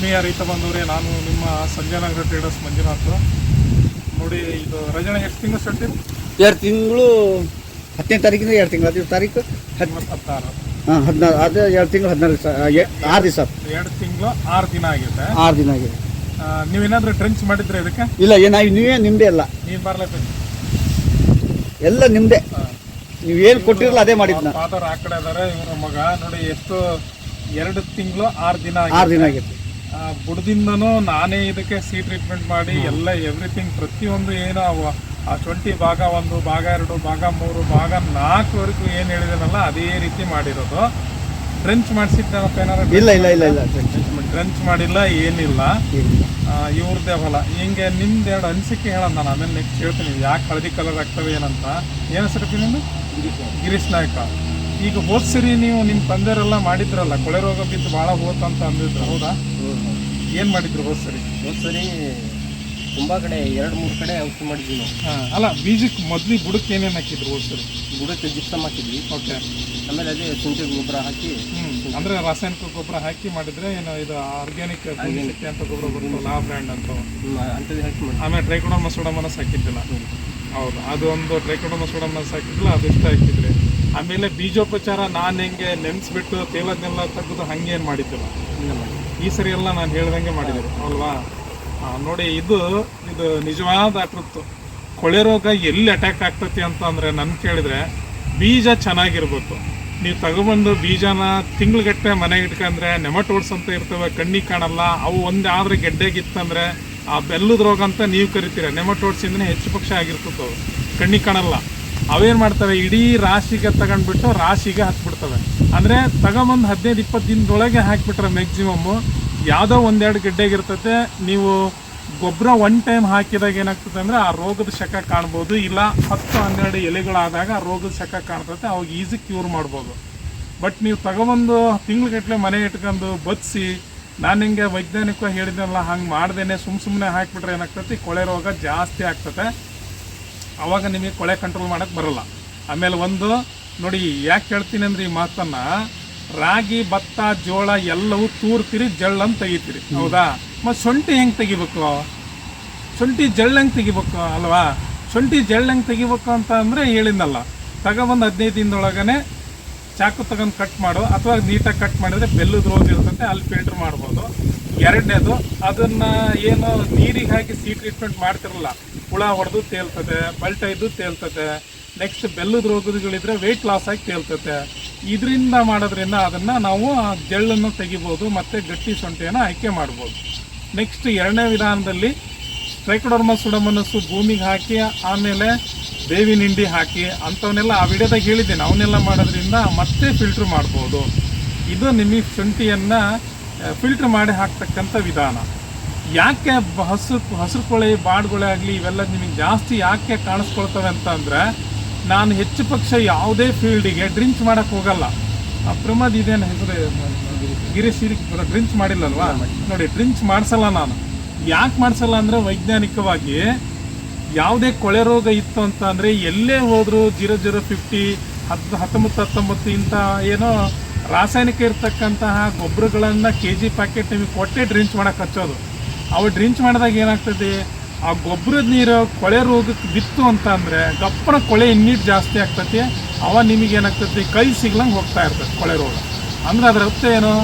ಆತ್ಮೀಯ ರೈತ ಬಂದವರೇ ನಾನು ನಿಮ್ಮ ಸಂಜಯನಗರ ಟ್ರೇಡರ್ಸ್ ಮಂಜುನಾಥ್. ನೋಡಿ ಇದು ರಜನೆ ಎಷ್ಟು ತಿಂಗಳು ಸ್ಟಾರ್ಟ್ ಎರಡು ತಿಂಗಳು ಹತ್ತನೇ ತಾರೀಕಿಂದ ಎರಡು ತಿಂಗಳು ಹದಿನೈದು ತಾರೀಕು? ಹದಿನಾರು ಹತ್ತಾರು ಹಾಂ ಹದಿನಾರು ಅದು ಎರಡು ತಿಂಗಳು ಹದಿನಾರು ದಿವಸ ಆರು ದಿವಸ. ಎರಡು ತಿಂಗಳು ಆರು ದಿನ ಆಗಿದೆ. ಆರು ದಿನ ಆಗಿದೆ. ನೀವು ಏನಾದರೂ ಟ್ರೆಂಚ್ ಮಾಡಿದ್ರೆ ಇದಕ್ಕೆ? ಇಲ್ಲ ಏನಾಗಿ ನಾವು ನಿಮ್ಮದೇ ಅಲ್ಲ. ನೀವು ಬರಲೇಬೇಕು ಎಲ್ಲ ನಿಮ್ಮದೇ ಏನು ಕೊಟ್ಟಿರಲ್ಲ ಅದೇ ಮಾಡಿದ್ನ ಫಾದರ್ ಆ ಕಡೆ ಇದಾರೆ ಇವರ ಮಗ. ನೋಡಿ ಎಷ್ಟು ಎರಡು ತಿಂಗಳು ಆರು ದಿನ ಆರು ದಿನ ಆಗೈತೆ ಆ, ಬುಡದಿಂದನೂ ನಾನೇ ಇದಕ್ಕೆ ಸಿ ಟ್ರೀಟ್ಮೆಂಟ್ ಮಾಡಿ ಎಲ್ಲ ಎವ್ರಿಥಿಂಗ್ ಪ್ರತಿಯೊಂದು ಏನು ಅವು ಆ ಟ್ವೆಂಟಿ ಭಾಗ ಒಂದು ಭಾಗ ಎರಡು ಭಾಗ ಮೂರು ಭಾಗ ನಾಲ್ಕುವರೆಗೂ ಏನು ಹೇಳಿದನಲ್ಲ ಅದೇ ರೀತಿ ಮಾಡಿರೋದು. ಡ್ರೆಂಚ್ ಮಾಡಿಸಿದ್ದೇನಪ್ಪ ಏನಾರ ಇಲ್ಲ ಇಲ್ಲ ಇಲ್ಲ ಇಲ್ಲ ಟ್ರೆಂಚ್ ಮಾಡಿಲ್ಲ ಏನಿಲ್ಲ. ಆ, ಇವ್ರದ್ದೇ ಹೊಲ. ಹಿಂಗೆ ನಿಮ್ದು ಎರಡು ಅನಿಸಿಕೆ ಹೇಳೋಣ ನಾನು ಆಮೇಲೆ ನೆಕ್ಸ್ಟ್ ಹೇಳ್ತೀನಿ. ಯಾಕೆ ಹಳದಿ ಕಲರ್ ಆಗ್ತವೆ ಏನಂತ? ಏನು ಹೆಸರು ನಿಮ್ಮದು ಗಿರೀಶ್ ನಾಯ್ಕ. ಈಗ ಹೋದ್ ಸರಿ ನೀವು ನಿಮ್ಮ ತಂದೆರೆಲ್ಲ ಮಾಡಿದ್ರಲ್ಲ ಕೊಳೆ ರೋಗ ಬಿದ್ದು ಭಾಳ ಹೋತಂತ ಅಂದಿದ್ರು ಹೌದಾ? ಏನು ಮಾಡಿದ್ರು ಹೋದ್ ಸರಿ ಹೋದ್ ಸರಿ ತುಂಬಾ ಕಡೆ ಎರಡು ಮೂರು ಕಡೆ ಔಷಧಿ ಮಾಡಿದ್ವಿ ನಾವು. ಹಾ, ಅಲ್ಲ ಬೀಜಕ್ಕೆ ಮೊದ್ಲಿ ಬುಡಕ್ಕೆ ಏನೇನು ಹಾಕಿದ್ರು ಹೋದ್ ಸರಿ ಬುಡಕ್ಕೆ ಜಿಪ್ಸಮ್ ಹಾಕಿದ್ವಿ. ಓಕೆ. ಆಮೇಲೆ ಅದೇ ಶುಂಠಿ ಗೊಬ್ಬರ ಹಾಕಿ ಅಂದ್ರೆ ರಾಸಾಯನಿಕ ಗೊಬ್ಬರ ಹಾಕಿ ಮಾಡಿದ್ರೆ ಏನು ಇದು ಆರ್ಗ್ಯಾನಿಕ್ ಅಂತ ಗೊಬ್ಬರ ಬರ್ತಲ್ಲ ಆ ಬ್ರ್ಯಾಂಡ್ ಅಂತ. ಅಂಥದ್ದು ಹಾಕಿ ಆಮೇಲೆ ಟ್ರೈಕೋಡರ್ಮ ಸೋಡಮನಸ್ ಹಾಕಿದ್ದಿಲ್ಲ ಹೌದು ಅದು ಒಂದು ಟ್ರೈಕೋಡರ್ಮ ಸೋಡಮನಸ್ ಹಾಕಿದ್ದಿಲ್ಲ ಅದು ಇಷ್ಟ ಹಾಕಿದ್ರಿ. ಆಮೇಲೆ ಬೀಜೋಪಚಾರ ನಾನು ಹೆಂಗೆ ನೆನೆಸ್ಬಿಟ್ಟು ತೇಲದ್ನೆಲ್ಲ ತೆಗೆದು ಹಂಗೇನು ಮಾಡಿದ್ದಿಲ್ಲ. ಈ ಸರಿ ಎಲ್ಲ ನಾನು ಹೇಳ್ದಂಗೆ ಮಾಡಿದ್ರು ಅಲ್ವಾ? ನೋಡಿ ಇದು ಇದು ನಿಜವಾದ ಟ್ರುತ್ತು ಕೊಳೆ ರೋಗ ಎಲ್ಲಿ ಅಟ್ಯಾಕ್ ಆಗ್ತತಿ ಅಂತ ಅಂದ್ರೆ ನನ್ ಕೇಳಿದ್ರೆ ಬೀಜ ಚೆನ್ನಾಗಿರ್ಬೇಕು. ನೀವು ತಗೊಬಂದು ಬೀಜನ ತಿಂಗ್ಳುಗಟ್ಟೆ ಮನೆಗೆ ಇಟ್ಕೊಂಡ್ರೆ ನೆಮಟೋಡ್ಸ್ ಅಂತ ಇರ್ತವೆ ಕಣ್ಣಿಗೆ ಕಾಣಲ್ಲ ಅವು ಒಂದೇ ಆದ್ರೆ ಗೆಡ್ಡೆಗಿತ್ತಂದ್ರೆ ಆ ಬೆಲ್ಲದ ರೋಗ ಅಂತ ನೀವು ಕರಿತೀರ. ನೆಮಟೋಡ್ಸ್ ಇಂದನೇ ಹೆಚ್ಚು ಪಕ್ಷ ಆಗಿರ್ತದೆ ಅವು ಕಣ್ಣಿಗೆ ಕಾಣಲ್ಲ. ಅವೇನ್ ಮಾಡ್ತವೆ ಇಡೀ ರಾಶಿಗೆ ತಗೊಂಡ್ಬಿಟ್ಟು ರಾಶಿಗೆ ಹಾಕ್ಬಿಡ್ತವೆ. ಅಂದ್ರೆ ತಗೊಂಬಂದು ಹದಿನೈದು, ಇಪ್ಪತ್ತು ದಿನದೊಳಗೆ ಹಾಕಿಬಿಟ್ರೆ ಮ್ಯಾಕ್ಸಿಮಮ್ ಯಾವುದೋ ಒಂದೆರಡು ಗೆಡ್ಡೆಗಿರ್ತತೆ ನೀವು ಗೊಬ್ಬರ ಒನ್ ಟೈಮ್ ಹಾಕಿದಾಗ ಏನಾಗ್ತದೆ ಅಂದ್ರೆ ಆ ರೋಗದ ಶಕ ಕಾಣ್ಬೋದು, ಇಲ್ಲ ಹತ್ತು, ಹನ್ನೆರಡು ಎಲೆಗಳಾದಾಗ ಆ ರೋಗದ ಶಕ ಕಾಣ್ತೈತೆ, ಅವಾಗ ಈಸಿ ಕ್ಯೂರ್ ಮಾಡ್ಬೋದು. ಬಟ್ ನೀವು ತಗೊಬಂದು ತಿಂಗ್ಳುಗಟ್ಟಲೆ ಮನೆ ಇಟ್ಕೊಂಡು ಬದ್ಸಿ, ನಾನು ಹಿಂಗೆ ವೈಜ್ಞಾನಿಕವಾಗಿ ಹೇಳಿದ್ನಲ್ಲ, ಹಂಗೆ ಮಾಡ್ದೇನೆ ಸುಮ್ಮ ಸುಮ್ಮನೆ ಹಾಕಿಬಿಟ್ರೆ ಏನಾಗ್ತತಿ, ಕೊಳೆ ರೋಗ ಜಾಸ್ತಿ ಆಗ್ತದೆ ಅವಾಗ ನಿಮಗೆ ಕೊಳೆ ಕಂಟ್ರೋಲ್ ಮಾಡೋಕ್ಕೆ ಬರಲ್ಲ. ಆಮೇಲೆ ಒಂದು ನೋಡಿ ಯಾಕೆ ಹೇಳ್ತೀನಿ ಅಂದ್ರೆ ಈ ಮಾತನ್ನು ರಾಗಿ ಭತ್ತ ಜೋಳ ಎಲ್ಲವೂ ತೂರ್ತೀರಿ ಜಳ್ಳನ್ನು ತೆಗಿತೀರಿ. ಹೌದಾ? ಮತ್ತು ಶುಂಠಿ ಹೆಂಗ್ ತೆಗಿಬೇಕು? ಶುಂಠಿ ಜಳ್ಳಂಗೆ ಹೆಂಗ್ ತೆಗಿಬೇಕು ಅಲ್ವಾ? ಶುಂಠಿ ಜಳ್ಳಂಗೆ ಹೆಂಗ್ ತೆಗಿಬೇಕು ಅಂತ ಅಂದ್ರೆ ಹೇಳಿದ್ನಲ್ಲ. ತಗೊಬಂದು ಹದಿನೈದು ದಿನದೊಳಗನೆ ಚಾಕು ತಗೊಂಡು ಕಟ್ ಮಾಡು ಅಥವಾ ನೀಟಾಗಿ ಕಟ್ ಮಾಡಿದ್ರೆ ಬೆಲ್ಲದ ರೋಗ ಇರ್ತದೆ ಅಲ್ಲಿ ಫಿಲ್ಟರ್ ಮಾಡ್ಬೋದು. ಎರಡನೇದು ಅದನ್ನ ಏನು ನೀರಿಗೆ ಹಾಕಿ ಸಿ ಟ್ರೀಟ್ಮೆಂಟ್ ಮಾಡ್ತಿರಲ್ಲ ಹುಳ ಹೊಡೆದು ತೇಲ್ತದೆ, ಬಲ್ಟ ಇದ್ದು ತೇಲ್ತದೆ ನೆಕ್ಸ್ಟ್ ಬೆಲ್ಲದ ರೋಗಗಳಿದ್ರೆ ವೆಯ್ಟ್ ಲಾಸ್ ಆಗಿ ತೇಲ್ತತೆ ಇದರಿಂದ ಮಾಡೋದ್ರಿಂದ ಅದನ್ನು ನಾವು ಜಳ್ಳನ್ನು ತೆಗಿಬೋದು ಮತ್ತು ಗಟ್ಟಿ ಸೊಂಟೆಯನ್ನು ಆಯ್ಕೆ ಮಾಡ್ಬೋದು. ನೆಕ್ಸ್ಟ್ ಎರಡನೇ ವಿಧಾನದಲ್ಲಿ ಟ್ರೈಕೋಡರ್ಮ ಸುಡಮನಸ್ಸು ಭೂಮಿಗೆ ಹಾಕಿ, ಆಮೇಲೆ ಬೇವಿನ ಹಿಂಡಿ ಹಾಕಿ, ಅಂಥವನ್ನೆಲ್ಲ ಆ ವಿಡಿಯೋದಾಗ ಹೇಳಿದ್ದೇನೆ. ಅವನ್ನೆಲ್ಲ ಮಾಡೋದ್ರಿಂದ ಮತ್ತೆ ಫಿಲ್ಟ್ರ್ ಮಾಡ್ಬೋದು. ಇದು ನಿಮಗೆ ಶುಂಠಿಯನ್ನು ಫಿಲ್ಟ್ರ್ ಮಾಡಿ ಹಾಕ್ತಕ್ಕಂಥ ವಿಧಾನ. ಯಾಕೆ ಹಸಿರು ಹಸಿರು ಕೊಳೆ, ಬಾಡ್ಗೊಳೆ ಆಗಲಿ ಇವೆಲ್ಲ ನಿಮಗೆ ಜಾಸ್ತಿ ಯಾಕೆ ಕಾಣಿಸ್ಕೊಳ್ತವೆ ಅಂತ ಅಂದರೆ ನಾನು ಹೆಚ್ಚು ಪಕ್ಷ ಯಾವುದೇ ಫೀಲ್ಡಿಗೆ ಡ್ರಿಂಕ್ಸ್ ಮಾಡೋಕ್ಕೆ ಹೋಗಲ್ಲ. ಪ್ರಮಾದ್ ಇದೇನು ಹೆಸರು? ಗಿರೀಶ್ ಡ್ರಿಂಕ್ಸ್ ಮಾಡಿಲ್ಲಲ್ವಾ? ನೋಡಿ ಡ್ರಿಂಕ್ಸ್ ಮಾಡಿಸಲ್ಲ ನಾನು. ಯಾಕೆ ಮಾಡಿಸಲ್ಲ ಅಂದರೆ ವೈಜ್ಞಾನಿಕವಾಗಿ ಯಾವುದೇ ಕೊಳೆ ರೋಗ ಇತ್ತು ಅಂತ ಅಂದರೆ ಎಲ್ಲೇ ಹೋದರೂ ಜೀರೋ ಜೀರೋ ಫಿಫ್ಟಿ, ಹತ್ತು ಹತ್ತೊಂಬತ್ತು ಹತ್ತೊಂಬತ್ತು ಇಂಥ ಏನೋ ರಾಸಾಯನಿಕ ಇರತಕ್ಕಂತಹ ಗೊಬ್ಬರಗಳನ್ನು ಕೆ ಜಿ ಪ್ಯಾಕೆಟ್ ನಿಮಗೆ ಕೊಟ್ಟೆ ಡ್ರಿಂಕ್ಸ್ ಮಾಡಕ್ಕೆ ಹಚ್ಚೋದು. ಅವು ಡ್ರಿಂಚ್ ಮಾಡಿದಾಗ ಏನಾಗ್ತದೆ? ಆ ಗೊಬ್ಬರದ ನೀರು ಕೊಳೆ ರೋಗಕ್ಕೆ ಬಿತ್ತು ಅಂತ ಅಂದರೆ ಗಪ್ಪನ ಕೊಳೆ ಇನ್ನೀಟ್ ಜಾಸ್ತಿ ಆಗ್ತತಿ. ಅವ ನಿಮಗೆ ಏನಾಗ್ತತಿ? ಕೈ ಸಿಗ್ಲಂಗೆ ಹೋಗ್ತಾ ಇರ್ತದೆ ಕೊಳೆ ರೋಗ. ಅಂದ್ರೆ ಅದರ ಅರ್ಥ ಏನು?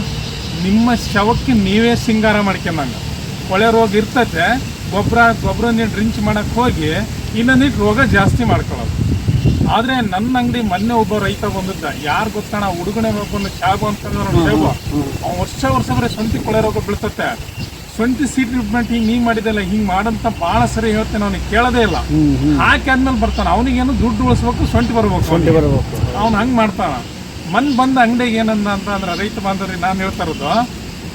ನಿಮ್ಮ ಶವಕ್ಕೆ ನೀವೇ ಸಿಂಗಾರ ಮಾಡ್ಕೊಂಡಂಗೆ. ಕೊಳೆ ರೋಗ ಇರ್ತತೆ. ಗೊಬ್ಬರ ಗೊಬ್ಬರ ನೀರು ಡ್ರಿಂಚ್ ಮಾಡೋಕ್ಕೆ ಹೋಗಿ ಇನ್ನೊಂದಿಟ್ಟು ರೋಗ ಜಾಸ್ತಿ ಮಾಡ್ಕೊಳ್ಳೋದು. ಆದರೆ ನನ್ನ ಅಂಗಡಿ ಮೊನ್ನೆ ಒಬ್ಬ ರೈತ ಬಂದಿದ್ದ. ಯಾರು ಗೊತ್ತಣ ಹುಡುಗನೇ ಹೋಗ್ಬಂದು ಚಾಗು ಅಂತ ಅವ್ನು ವರ್ಷ ವರ್ಷ ಬರೀ ಸ್ವಂತಿ ಕೊಳೆ ರೋಗ ಬೀಳ್ತತೆ. ಸ್ವಂತಿ ಸೀಟ್ ಟ್ರೀಟ್ಮೆಂಟ್ ಹಿಂಗೆ ನೀ ಮಾಡಿದಲ್ಲ ಹಿಂಗೆ ಮಾಡಂತ ಬಹಳ ಸರಿ ಹೇಳ್ತೇನೆ ಅವ್ನಿಗೆ ಕೇಳದೇ ಇಲ್ಲ. ಹಾಕಿ ಆದ್ಮೇಲೆ ಬರ್ತಾನ. ಅವನಿಗೇನು ದುಡ್ಡು ಉಳಿಸ್ಬೇಕು ಸೊಂಟಿ ಬರ್ಬೇಕು ಸೊಂಟಿ ಬರ್ಬೇಕು. ಅವ್ನು ಹಂಗೆ ಮಾಡ್ತಾನ. ಮನ್ ಬಂದ ಅಂಗಡಿಗೆ ಏನಂದ ಅಂತ ಅಂದ್ರೆ ರೈತ ಬಾಂಧವ್ರಿ ನಾನು ಹೇಳ್ತಾ ಇರೋದು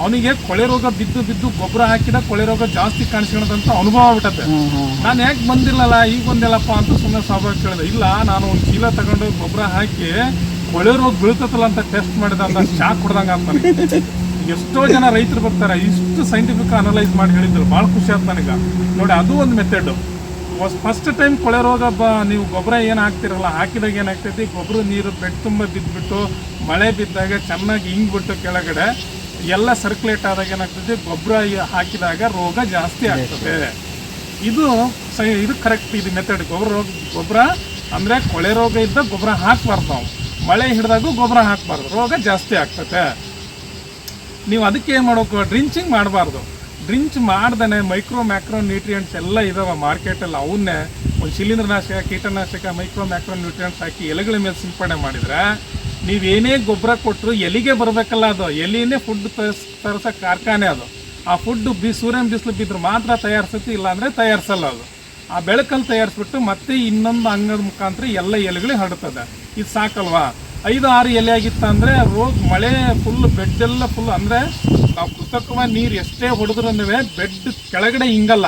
ಅವನಿಗೆ ಕೊಳೆ ರೋಗ ಬಿದ್ದು ಬಿದ್ದು ಗೊಬ್ಬರ ಹಾಕಿದ ಕೊಳೆ ರೋಗ ಜಾಸ್ತಿ ಕಾಣಿಸ್ಕೊಳ್ಳೋದಂತ ಅನುಭವ ಆಗ್ಬಿಟ್ಟತೆ. ಹ್ಮ್ ನಾನು ಯಾಕೆ ಬಂದಿಲ್ಲಲ್ಲ ಈಗ ಬಂದಿಲ್ಲಪ್ಪ ಅಂತ ಸುಮ್ಮನೆ ಸ್ವಾಭಾವಿಕ ಕೇಳಿದೆ. ಇಲ್ಲ ನಾನು ಒಂದು ಚೀಲ ತಗೊಂಡು ಗೊಬ್ಬರ ಹಾಕಿ ಕೊಳೆ ರೋಗ ಬೀಳ್ತದಲ್ಲ ಅಂತ ಟೆಸ್ಟ್ ಮಾಡಿದ ಅಂತ ಶಾಕ್ ಕೊಡ್ದಂಗೆ ಅಂತ. ಎಷ್ಟೋ ಜನ ರೈತರು ಬರ್ತಾರೆ, ಇಷ್ಟು ಸೈಂಟಿಫಿಕ್ ಅನಲೈಸ್ ಮಾಡಿ ಹೇಳಿದ್ರು, ಭಾಳ ಖುಷಿ ಆಯ್ತು ನನಗೆ. ನೋಡಿ, ಅದು ಒಂದು ಮೆಥಡ್ ಫಸ್ಟ್ ಟೈಮ್ ಕೊಳೆ ರೋಗ ಬ ನೀವು ಗೊಬ್ಬರ ಏನು ಹಾಕ್ತಿರಲ್ಲ, ಹಾಕಿದಾಗ ಏನಾಗ್ತೈತಿ ಗೊಬ್ಬರ ನೀರು ಬೆಡ್ ತುಂಬ ಬಿದ್ದುಬಿಟ್ಟು ಮಳೆ ಬಿದ್ದಾಗ ಚೆನ್ನಾಗಿ ಹಿಂಗ್ಬಿಟ್ಟು ಕೆಳಗಡೆ ಎಲ್ಲ ಸರ್ಕ್ಯುಲೇಟ್ ಆದಾಗ ಏನಾಗ್ತೈತಿ? ಗೊಬ್ಬರ ಹಾಕಿದಾಗ ರೋಗ ಜಾಸ್ತಿ ಆಗ್ತದೆ. ಇದು ಸೈ ಇದು ಕರೆಕ್ಟ್ ಇದು ಮೆಥಡ್ ಗೊಬ್ಬರ ರೋಗ ಗೊಬ್ಬರ ಅಂದರೆ ಕೊಳೆ ರೋಗ ಇದ್ದ ಗೊಬ್ಬರ ಹಾಕಬಾರ್ದು ನಾವು. ಮಳೆ ಹಿಡಿದಾಗೂ ಗೊಬ್ಬರ ಹಾಕಬಾರ್ದು. ರೋಗ ಜಾಸ್ತಿ ಆಗ್ತದೆ ನೀವು ಅದಕ್ಕೆ ಏನು ಮಾಡಬೇಕು? ಡ್ರಿಂಚಿಂಗ್ ಮಾಡಬಾರ್ದು. ಡ್ರಿಂಚ್ ಮಾಡ್ದೇ ಮೈಕ್ರೋ ಮ್ಯಾಕ್ರೋ ನ್ಯೂಟ್ರಿಯೆಂಟ್ಸ್ ಎಲ್ಲ ಇದಾವೆ ಮಾರ್ಕೆಟಲ್ಲಿ. ಅವನ್ನೇ ಒಂದು ಶಿಲೀಂಧ್ರನಾಶಕ, ಕೀಟನಾಶಕ, ಮೈಕ್ರೋ ಮ್ಯಾಕ್ರೋ ನ್ಯೂಟ್ರಿಯೆಂಟ್ಸ್ ಹಾಕಿ ಎಲೆಗಳ ಮೇಲೆ ಸಿಂಪಡಣೆ ಮಾಡಿದ್ರೆ ನೀವೇನೇ ಗೊಬ್ಬರ ಕೊಟ್ಟರು ಎಲಿಗೆ ಬರಬೇಕಲ್ಲ ಅದು. ಎಲಿನೇ ಫುಡ್ ತರಿಸ್, ತರಿಸೋ ಕಾರ್ಖಾನೆ ಅದು. ಆ ಫುಡ್ ಬಿ, ಸೂರ್ಯನ ಬಿಸಿಲು ಬಿದ್ದರೆ ಮಾತ್ರ ತಯಾರಿಸುತ್ತೆ, ಇಲ್ಲಾಂದರೆ ತಯಾರಿಸಲ್ಲ ಅದು. ಆ ಬೆಳಕಲ್ಲಿ ತಯಾರಿಸ್ಬಿಟ್ಟು ಮತ್ತೆ ಇನ್ನೊಂದು ಅಂಗದ ಮುಖಾಂತರ ಎಲ್ಲ ಎಲೆಗಳಿಗೆ ಹರಡ್ತದೆ. ಇದು ಸಾಕಲ್ವಾ? ಐದು ಆರು ಎಲೆ ಆಗಿತ್ತು ಅಂದರೆ ರೋಗ ಮಳೆ ಫುಲ್ ಬೆಡ್ಡೆಲ್ಲ ಫುಲ್ ಅಂದರೆ ನಾವು ಕೃತಕವಾಗಿ ನೀರು ಎಷ್ಟೇ ಹೊಡೆದ್ರೂ ಬೆಡ್ ಕೆಳಗಡೆ ಹಿಂಗಲ್ಲ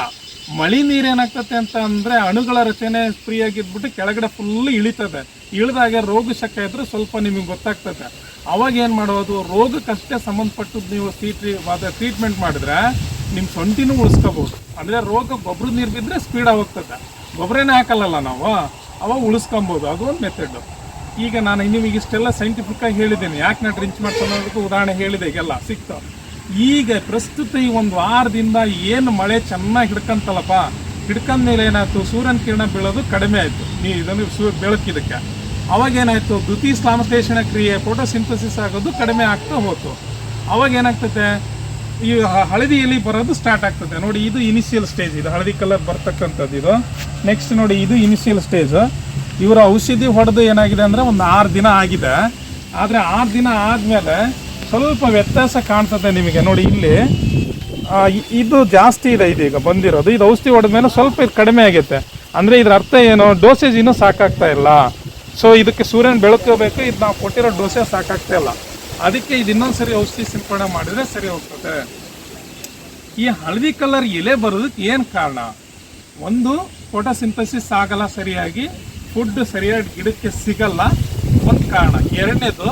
ಮಳೆ ನೀರು ಏನಾಗ್ತತೆ ಅಂತ ಅಂದರೆ ಅಣುಗಳ ರಚನೆ ಫ್ರೀ ಆಗಿದ್ಬಿಟ್ಟು ಕೆಳಗಡೆ ಫುಲ್ ಇಳಿತದೆ. ಇಳಿದಾಗ ರೋಗ ಶಕ ಇದ್ರೆ ಸ್ವಲ್ಪ ನಿಮಗೆ ಗೊತ್ತಾಗ್ತದೆ. ಅವಾಗ ಏನು ಮಾಡೋದು? ರೋಗಕ್ಕಷ್ಟೇ ಸಂಬಂಧಪಟ್ಟದ್ದು ನೀವು ಟ್ರೀಟ್ ಟ್ರೀಟ್ಮೆಂಟ್ ಮಾಡಿದ್ರೆ ನಿಮ್ಮ ಸೊಂಟಿನೂ ಉಳಿಸ್ಕೋಬೋದು. ಅಂದರೆ ರೋಗ ಗೊಬ್ಬರ ನೀರು ಬಿದ್ದರೆ ಸ್ಪೀಡಾಗಿ ಹೋಗ್ತದೆ. ಗೊಬ್ಬರನೇ ಹಾಕಲ್ಲಲ್ಲ ನಾವು? ಅವಾಗ ಉಳಿಸ್ಕೊಬೋದು. ಅದು ಒಂದು ಮೆಥಡ್ ಈಗ ನಾನು ನಿಮಗೆ ಇಷ್ಟೆಲ್ಲ ಸೈಂಟಿಫಿಕ್ ಆಗಿ ಹೇಳಿದ್ದೇನೆ. ಯಾಕೆ ನಾನು ಡ್ರಿಂಚ್ ಮಾಡ್ಕೊಳ್ಳೋದಕ್ಕೆ ಉದಾಹರಣೆ ಹೇಳಿದೆ ಈಗೆಲ್ಲ ಸಿಕ್ತು. ಈಗ ಪ್ರಸ್ತುತ ಈ ಒಂದು ವಾರದಿಂದ ಏನು ಮಳೆ ಚೆನ್ನಾಗಿ ಹಿಡ್ಕಂತಲ್ಲಪ್ಪ, ಹಿಡ್ಕಂದ ಮೇಲೆ ಏನಾಯ್ತು? ಸೂರ್ಯನ ಕಿರಣ ಬೀಳೋದು ಕಡಿಮೆ ಆಯಿತು. ನೀ ಇದನ್ನು ಸೂ, ಬೆಳಕಿದಕ್ಕೆ. ಅವಾಗ ಏನಾಯ್ತು? ದ್ಯುತಿ ಸಂಶ್ಲೇಷಣ ಕ್ರಿಯೆ ಫೋಟೋಸಿಂಥಸಿಸ್ ಆಗೋದು ಕಡಿಮೆ ಆಗ್ತಾ ಹೋಯ್ತು ಅವಾಗ ಏನಾಗ್ತದೆ? ಈ ಹಳದಿ ಎಲೆ ಬರೋದು ಸ್ಟಾರ್ಟ್ ಆಗ್ತದೆ. ನೋಡಿ, ಇದು ಇನಿಷಿಯಲ್ ಸ್ಟೇಜ್ ಇದು ಹಳದಿ ಕಲರ್ ಬರ್ತಕ್ಕಂಥದ್ದು ಇದು. ನೆಕ್ಸ್ಟ್ ನೋಡಿ, ಇದು ಇನಿಷಿಯಲ್ ಸ್ಟೇಜ್ ಇವರ ಔಷಧಿ ಹೊಡೆದು ಏನಾಗಿದೆ ಅಂದರೆ ಒಂದು ಆರು ದಿನ ಆಗಿದೆ. ಆದರೆ ಆರು ದಿನ ಆದಮೇಲೆ ಸ್ವಲ್ಪ ವ್ಯತ್ಯಾಸ ಕಾಣ್ತದೆ ನಿಮಗೆ. ನೋಡಿ ಇಲ್ಲಿ ಇದು ಜಾಸ್ತಿ ಇದೆ ಇದೀಗ ಬಂದಿರೋದು. ಇದು ಔಷಧಿ ಹೊಡೆದ್ಮೇಲೆ ಸ್ವಲ್ಪ ಇದು ಕಡಿಮೆ ಆಗೈತೆ. ಅಂದರೆ ಇದ್ರ ಅರ್ಥ ಏನು? ಡೋಸೇಜ್ ಇನ್ನೂ ಸಾಕಾಗ್ತಾ ಇಲ್ಲ. ಸೊ ಇದಕ್ಕೆ ಸೂರ್ಯನ ಬೆಳಕಬೇಕು. ಇದು ನಾವು ಕೊಟ್ಟಿರೋ ಡೋಸೇಜ್ ಸಾಕಾಗ್ತಾ ಇಲ್ಲ. ಅದಕ್ಕೆ ಇದು ಇನ್ನೊಂದು ಸರಿ ಔಷಧಿ ಸಿಂಪಡಣೆ ಮಾಡಿದರೆ ಸರಿ ಹೋಗ್ತದೆ. ಈ ಹಳದಿ ಕಲರ್ ಎಲೆ ಬರೋದಕ್ಕೆ ಏನು ಕಾರಣ? ಒಂದು ಫೋಟೋ ಸಿಂಥಸಿಸ್ ಆಗಲ್ಲ ಸರಿಯಾಗಿ. ಫುಡ್ ಸರಿಯಾಗಿ ಗಿಡಕ್ಕೆ ಸಿಗಲ್ಲ. ಒಂದು ಕಾರಣ. ಎರಡನೇದು,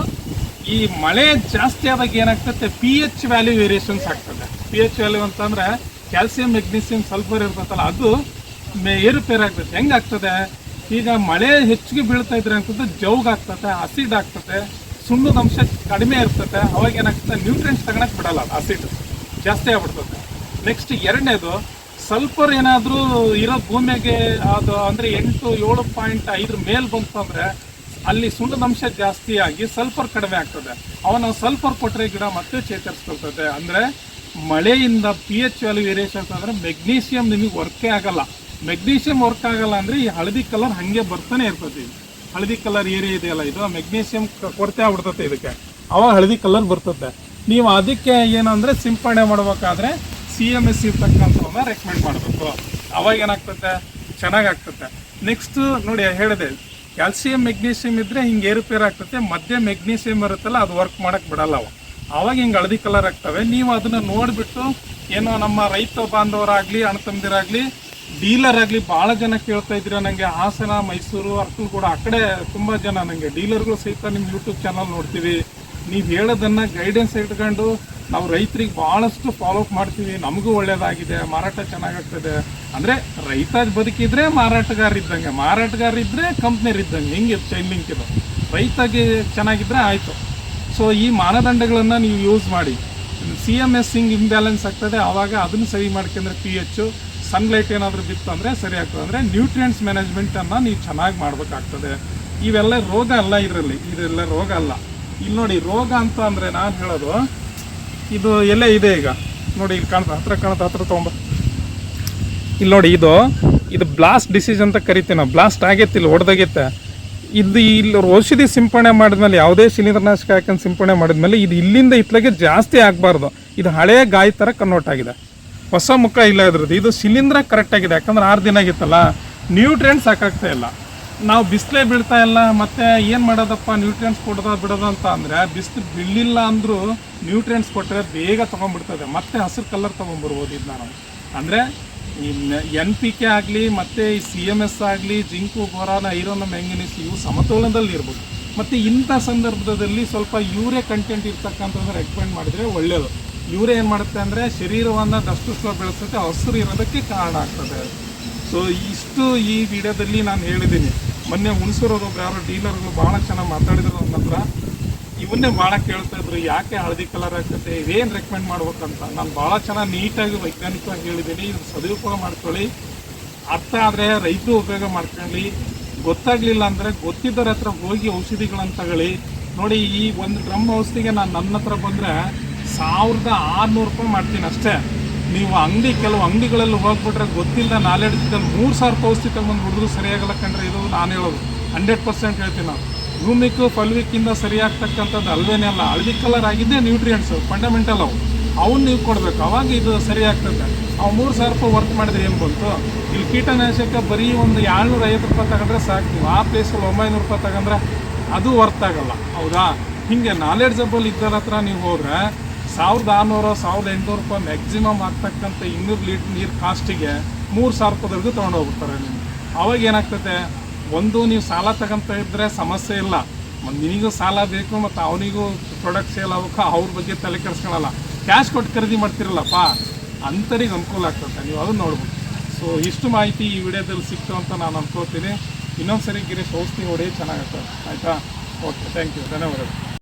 ಈ ಮಳೆ ಜಾಸ್ತಿ ಆದಾಗ ಏನಾಗ್ತದೆ ಪಿ ಎಚ್ ವ್ಯಾಲ್ಯೂ ವೇರಿಯೇಷನ್ಸ್ ಆಗ್ತದೆ. ಪಿ ಎಚ್ ವ್ಯಾಲ್ಯೂ ಅಂತಂದ್ರೆ ಕ್ಯಾಲ್ಸಿಯಂ ಮೆಗ್ನೀಸಿಯಂ ಸಲ್ಫರ್ ಇರ್ತದಲ್ಲ ಅದು ಏರುಪೇರು ಆಗ್ತದೆ ಹೆಂಗಾಗ್ತದೆ? ಈಗ ಮಳೆ ಹೆಚ್ಚಿಗೆ ಬೀಳ್ತಾ ಇದ್ರೆ ಅಂತಂದ್ರೆ ಜೌಗ್ ಆಗ್ತದೆ ಅಸಿಡ್ ಆಗ್ತದೆ ಸುಣ್ಣದ ಅಂಶ ಕಡಿಮೆ ಇರ್ತದೆ ಅವಾಗ ಏನಾಗ್ತದೆ ನ್ಯೂಟ್ರಿಯೆಂಟ್ಸ್ ತಗೊಳಕ್ಕೆ ಬಿಡಲ್ಲ ಅಸಿಡ್ ಜಾಸ್ತಿ ಆಗ್ಬಿಡ್ತದೆ ನೆಕ್ಸ್ಟ್ ಎರಡನೇದು ಸಲ್ಫರ್ ಏನಾದರೂ ಇರೋ ಭೂಮಿಗೆ ಅದು ಅಂದರೆ ಎಂಟು, ಏಳು ಪಾಯಿಂಟ್ ಐದ್ರ ಮೇಲೆ ಬಂತು ಅಂದರೆ ಅಲ್ಲಿ ಸುಣ್ಣದ ಅಂಶ ಜಾಸ್ತಿ ಆಗಿ ಸಲ್ಫರ್ ಕಡಿಮೆ ಆಗ್ತದೆ. ಅವನು ಸಲ್ಫರ್ ಕೊಟ್ಟರೆ ಗಿಡ ಮತ್ತೆ ಚೇತರಿಸ್ಕೊಳ್ತದೆ. ಅಂದರೆ ಮಳೆಯಿಂದ ಪಿ ಎಚ್ ವ್ಯಾಲ್ಯೂ ವೇರಿಯೇಷನ್ಸ್ ಅಂದರೆ ಮೆಗ್ನೀಷಿಯಂ ನಿಮಗೆ ವರ್ಕೇ ಆಗಲ್ಲ. ಮೆಗ್ನೀಷಿಯಂ ವರ್ಕ್ ಆಗಲ್ಲ ಅಂದರೆ ಈ ಹಳದಿ ಕಲರ್ ಹಾಗೆ ಬರ್ತಾನೆ ಇರ್ತದೆ. ಹಳದಿ ಕಲರ್ ಏರಿಯಾ ಇದೆಯಲ್ಲ ಇದು ಮೆಗ್ನೀಷಿಯಂ ಕೊರತೆ ಆಗ್ಬಿಡ್ತದೆ ಇದಕ್ಕೆ. ಅವಾಗ ಹಳದಿ ಕಲರ್ ಬರ್ತದೆ. ನೀವು ಅದಕ್ಕೆ ಏನಂದ್ರೆ ಸಿಂಪಡಣೆ ಮಾಡ್ಬೇಕಾದ್ರೆ ಸಿ ಎಂ ಎಸ್ ಇರ್ತಕ್ಕಂಥವನ್ನ ರೆಕಮೆಂಡ್ ಮಾಡಬೇಕು. ಅವಾಗ ಏನಾಗ್ತದೆ ಚೆನ್ನಾಗಾಗ್ತದೆ ನೆಕ್ಸ್ಟ್ ನೋಡಿ ಹೇಳಿದೆ ಕ್ಯಾಲ್ಸಿಯಂ ಮೆಗ್ನೀಷಿಯಂ ಇದ್ರೆ ಹಿಂಗೆ ಏರುಪೇರು ಆಗ್ತದೆ ಮಧ್ಯೆ ಮೆಗ್ನೀಷಿಯಂ ಇರುತ್ತಲ್ಲ, ಅದು ವರ್ಕ್ ಮಾಡಕ್ ಬಿಡಲ್ಲ ಅವು. ಅವಾಗ ಹಿಂಗೆ ಹಳದಿ ಕಲರ್ ಆಗ್ತವೆ. ನೀವು ಅದನ್ನ ನೋಡಿಬಿಟ್ಟು, ಏನೋ ನಮ್ಮ ರೈತ ಬಾಂಧವರಾಗ್ಲಿ ಅಣ್ಣ ತಮ್ಮದಿರಾಗ್ಲಿ ಡೀಲರ್ ಆಗಲಿ ಭಾಳ ಜನ ಕೇಳ್ತಾ ಇದ್ದೀರ ನನಗೆ ಹಾಸನ, ಮೈಸೂರು ಅರ್ಕಲ್ಗೂಡ ಆ ಕಡೆ ತುಂಬ ಜನ ನನಗೆ ಡೀಲರ್ಗಳು ಸಹಿತ ನಿಮ್ಮ ಯೂಟ್ಯೂಬ್ ಚಾನಲ್ ನೋಡ್ತೀವಿ. ನೀವು ಹೇಳೋದನ್ನ ಗೈಡೆನ್ಸ್ ಇಟ್ಕೊಂಡು ನಾವು ರೈತರಿಗೆ ಭಾಳಷ್ಟು ಫಾಲೋ ಅಪ್ ಮಾಡ್ತೀವಿ. ನಮಗೂ ಒಳ್ಳೇದಾಗಿದೆ, ಮಾರಾಟ ಚೆನ್ನಾಗಾಗ್ತದೆ. ಅಂದರೆ ರೈತ ಬದುಕಿದ್ರೆ ಮಾರಾಟಗಾರ ಇದ್ದಂಗೆ ಮಾರಾಟಗಾರ ಇದ್ದರೆ ಕಂಪ್ನಿಯರ್ ಇದ್ದಂಗೆ. ಹಿಂಗೆ ಚೈನ್ ಲಿಂಕ್ ಇದು. ರೈತಗೆ ಚೆನ್ನಾಗಿದ್ದರೆ ಆಯಿತು. ಸೊ ಈ ಮಾನದಂಡಗಳನ್ನು ನೀವು ಯೂಸ್ ಮಾಡಿ. ಸಿ ಎಂ ಎಸ್ ಹಿಂಗೆ ಇಂಬ್ಯಾಲೆನ್ಸ್ ಆಗ್ತದೆ. ಆವಾಗ ಅದನ್ನು ಸರಿ ಮಾಡ್ಕೊಂಡ್ರೆ ಪಿ ಎಚ್ ಸನ್ಲೈಟ್ ಏನಾದರೂ ಬಿತ್ತು ಅಂದರೆ ಸರಿ ಆಗ್ತದೆ. ಅಂದರೆ ನ್ಯೂಟ್ರಿಯೆಂಟ್ಸ್ ಮ್ಯಾನೇಜ್ಮೆಂಟನ್ನು ನೀವು ಚೆನ್ನಾಗಿ ಮಾಡಬೇಕಾಗ್ತದೆ. ಇವೆಲ್ಲ ರೋಗ ಅಲ್ಲ ಇದರಲ್ಲಿ. ಇದೆಲ್ಲ ರೋಗ ಅಲ್ಲ. ಇಲ್ಲಿ ನೋಡಿ ರೋಗ ಅಂತ ಅಂದರೆ ನಾನು ಹೇಳೋದು ಇದು ಎಲ್ಲೇ ಇದೆ ಈಗ? ನೋಡಿ, ಇಲ್ಲಿ ಕಾಣ್ತಾ ಹತ್ರ ಕಾಣ್ತಾ ಹತ್ರ ತೊಗೊಂಬ ಇಲ್ಲಿ ನೋಡಿ, ಇದು ಇದು ಬ್ಲಾಸ್ಟ್ ಡಿಸೀಸ್ ಅಂತ ಕರಿತೀವಿ ನಾವು. ಬ್ಲಾಸ್ಟ್ ಆಗೈತೆ, ಇಲ್ಲಿ ಹೊಡೆದಾಗೈತೆ. ಇದು ಇಲ್ಲಿ ಔಷಧಿ ಸಿಂಪಡಣೆ ಮಾಡಿದ್ಮೇಲೆ ಯಾವುದೇ ಶಿಲೀಂದ್ರನಾಶಕ ಹಾಕೊಂಡು ಸಿಂಪಡಣೆ ಮಾಡಿದ್ಮೇಲೆ ಇದು ಇಲ್ಲಿಂದ ಇತ್ಲಾಗೆ ಜಾಸ್ತಿ ಆಗಬಾರ್ದು. ಇದು ಹಳೆಯ ಗಾಯ ಥರ ಕನ್ವರ್ಟ್ ಆಗಿದೆ. ಹೊಸ ಮುಖ ಇಲ್ಲ ಇದ್ರದ್ದು. ಇದು ಶಿಲೀಂಧ್ರ ಕರೆಕ್ಟಾಗಿದೆ ಯಾಕಂದ್ರೆ ಆರು ದಿನ ಆಗಿತ್ತಲ್ಲ. ನ್ಯೂಟ್ರಿಯೆಂಟ್ ಸಾಕಾಗ್ತಾ ಇಲ್ಲ. ನಾವು ಬಿಸಿಲೇ ಬೀಳ್ತಾ ಇಲ್ಲ, ಮತ್ತೆ ಏನು ಮಾಡೋದಪ್ಪ ನ್ಯೂಟ್ರಿಯೆಂಟ್ಸ್ ಕೊಡೋದ ಬಿಡೋದ ಅಂತ ಅಂದರೆ, ಬಿಸಿಲು ಬೀಳಿಲ್ಲ ಅಂದರೂ ನ್ಯೂಟ್ರಿಯೆಂಟ್ಸ್ ಕೊಟ್ಟರೆ ಬೇಗ ತೊಗೊಂಡ್ಬಿಡ್ತದೆ, ಮತ್ತೆ ಹಸಿರು ಕಲರ್ ತೊಗೊಂಡ್ಬರ್ಬೋದು ಇದನ್ನ ನಾವು. ಅಂದರೆ ಈ ಎನ್ ಪಿ ಕೆ ಆಗಲಿ, ಮತ್ತು ಈ ಸಿ ಎಂ ಎಸ್ ಆಗಲಿ, ಜಿಂಕು, ಬೋರಾನ ಐರೋನ ಮ್ಯಾಂಗನೀಸ್, ಇವು ಸಮತೋಲನದಲ್ಲಿ ಇರ್ಬೋದು. ಮತ್ತು ಇಂಥ ಸಂದರ್ಭದಲ್ಲಿ ಸ್ವಲ್ಪ ಯೂರಿಯಾ ಕಂಟೆಂಟ್ ಇರ್ತಕ್ಕಂಥದ್ದು ರೆಕಮೆಂಡ್ ಮಾಡಿದರೆ ಒಳ್ಳೆಯದು ಯೂರಿಯಾ ಏನು ಮಾಡುತ್ತೆ ಅಂದರೆ ಶರೀರವನ್ನು ದಷ್ಟು ಸ್ಲೋ ಬೆಳೆಸುತ್ತೆ, ಹಸಿರು ಇರೋದಕ್ಕೆ ಕಾರಣ ಆಗ್ತದೆ. ಸೊ ಇಷ್ಟು ಈ ವಿಡಿಯೋದಲ್ಲಿ ನಾನು ಹೇಳಿದ್ದೀನಿ. ಮೊನ್ನೆ ಹುಣಸೂರವ್ರು ಒಬ್ರು ಯಾರೋ ಡೀಲರ್ಗಳು ಭಾಳ ಚೆನ್ನಾಗಿ ಮಾತಾಡಿದ್ರು ನನ್ನ ಹತ್ರ. ಇವನ್ನೇ ಭಾಳ ಕೇಳ್ತಾ ಇದ್ರು, ಯಾಕೆ ಹಳದಿ ಕಲರ್ ಆಗ್ತದೆ ಇದೇನು ರೆಕಮೆಂಡ್ ಮಾಡ್ಬೇಕಂತ. ನಾನು ಭಾಳ ಚೆನ್ನಾಗಿ ನೀಟಾಗಿ ವೈಜ್ಞಾನಿಕವಾಗಿ ಹೇಳಿದ್ದೀನಿ ಇದು ಸದುಪಯೋಗ ಮಾಡ್ಕೊಳ್ಳಿ. ಅರ್ಥ ಆದರೆ ರೈತರು ಉಪಯೋಗ ಮಾಡ್ಕೊಳ್ಳಿ. ಗೊತ್ತಾಗಲಿಲ್ಲ ಅಂದರೆ ಗೊತ್ತಿದ್ದರ ಹತ್ರ ಹೋಗಿ ಔಷಧಿಗಳನ್ನು ತಗೊಳ್ಳಿ. ನೋಡಿ, ಈ ಒಂದು ಡ್ರಮ್ ಔಷಧಿಗೆ ನಾನು ನನ್ನ ಹತ್ರ ಬಂದರೆ ಸಾವಿರದ ಆರುನೂರು ರೂಪಾಯಿ ಮಾಡ್ತೀನಿ ಅಷ್ಟೇ. ನೀವು ಅಂಗಡಿ, ಕೆಲವು ಅಂಗಡಿಗಳಲ್ಲಿ ಹೋಗ್ಬಿಟ್ರೆ ಗೊತ್ತಿಲ್ಲ ನಾಲೆಡ್ಜ್ ಇದ್ದಲ್ಲಿ ಮೂರು ಸಾವಿರ ಪೌಷ್ಟಿ ತಗೊಂಡು ಹುಡುಗರು ಸರಿಯಾಗಲ್ಲ ಕಂಡ್ರೆ ಇದು ನಾನು ಹೇಳೋದು. ಹಂಡ್ರೆಡ್ ಪರ್ಸೆಂಟ್ ಹೇಳ್ತೀನಿ ನಾವು ರೂಮಿಕ್ ಫಲ್ವಿಕ್ಕಿಂದ ಸರಿಯಾಗ್ತಕ್ಕಂಥದ್ದು ಅಲ್ವೇನೇ ಅಲ್ಲ ಹಳದಿ ಕಲರ್ ಆಗಿದ್ದೇ ನ್ಯೂಟ್ರಿಯೆಂಟ್ಸ್ ಫಂಡಮೆಂಟಲ್ ಅವು. ಅವನ್ನ ನೀವು ಕೊಡಬೇಕು, ಅವಾಗ ಇದು ಸರಿ ಆಗ್ತದೆ ಅವು ಮೂರು ಸಾವಿರ ರೂಪಾಯಿ ವರ್ಕ್ ಮಾಡಿದ್ರೆ ಏನು ಬಂತು? ಇಲ್ಲಿ ಕೀಟನಾಶಕ ಬರೀ ಒಂದು ಏಳ್ನೂರ ಐವತ್ತು ರೂಪಾಯಿ ತಗೊಂಡ್ರೆ ಸಾಕು. ನೀವು ಆ ಪ್ಲೇಸಲ್ಲಿ ಒಂಬೈನೂರು ರೂಪಾಯಿ ತಗೊಂಡ್ರೆ ಅದು ವರ್ತ್ ಆಗಲ್ಲ. ಹೌದಾ? ಹಿಂಗೆ ನಾಲೆಡ್ಜಬಲ್ ಇದ್ದರ ಹತ್ರ ನೀವು ಹೋದ್ರೆ ಸಾವಿರದ ಆರುನೂರು, ಸಾವಿರದ ಎಂಟುನೂರು ರೂಪಾಯಿ ಮ್ಯಾಕ್ಸಿಮಮ್ ಆಗ್ತಕ್ಕಂಥ ಇನ್ನೂರು ಲೀಟ್ರ್ ನೀರು ಕಾಸ್ಟಿಗೆ ಮೂರು ಸಾವಿರ ರೂಪಾಯಿವರೆಗೂ ತೊಗೊಂಡು ಹೋಗ್ಬಿಡ್ತಾರೆ ನೀವು ಅವಾಗ ಏನಾಗ್ತದೆ ಒಂದು, ನೀವು ಸಾಲ ತಗೊಂತ ಇದ್ದರೆ ಸಮಸ್ಯೆ ಇಲ್ಲ. ನಿನಗೂ ಸಾಲ ಬೇಕು ಮತ್ತು ಅವನಿಗೂ ಪ್ರಾಡಕ್ಟ್ ಸೇಲ್ ಆಗಬೇಕು, ಅವ್ರ ಬಗ್ಗೆ ತಲೆ ಕೆಡಿಸ್ಕೊಳಲ್ಲ. ಕ್ಯಾಶ್ ಕೊಟ್ಟು ಖರೀದಿ ಮಾಡ್ತಿರಲ್ಲಪ್ಪ. ಅಂಥರಿಗೆ ಅನುಕೂಲ ಆಗ್ತದೆ ನೀವು ಅದನ್ನು ನೋಡ್ಬೋದು ಸೊ ಇಷ್ಟು ಮಾಹಿತಿ ಈ ವಿಡಿಯೋದಲ್ಲಿ ಸಿಕ್ತು ಅಂತ ನಾನು ಅನ್ಕೋತೀನಿ. ಇನ್ನೊಂದು ಸರಿ ಗಿರೀಶ್ ಔಷಧಿ ಹೊಡಿ ಚೆನ್ನಾಗತ್ತೆ ಆಯಿತಾ? ಓಕೆ ಥ್ಯಾಂಕ್ ಯು ಧನ್ಯವಾದಗಳು.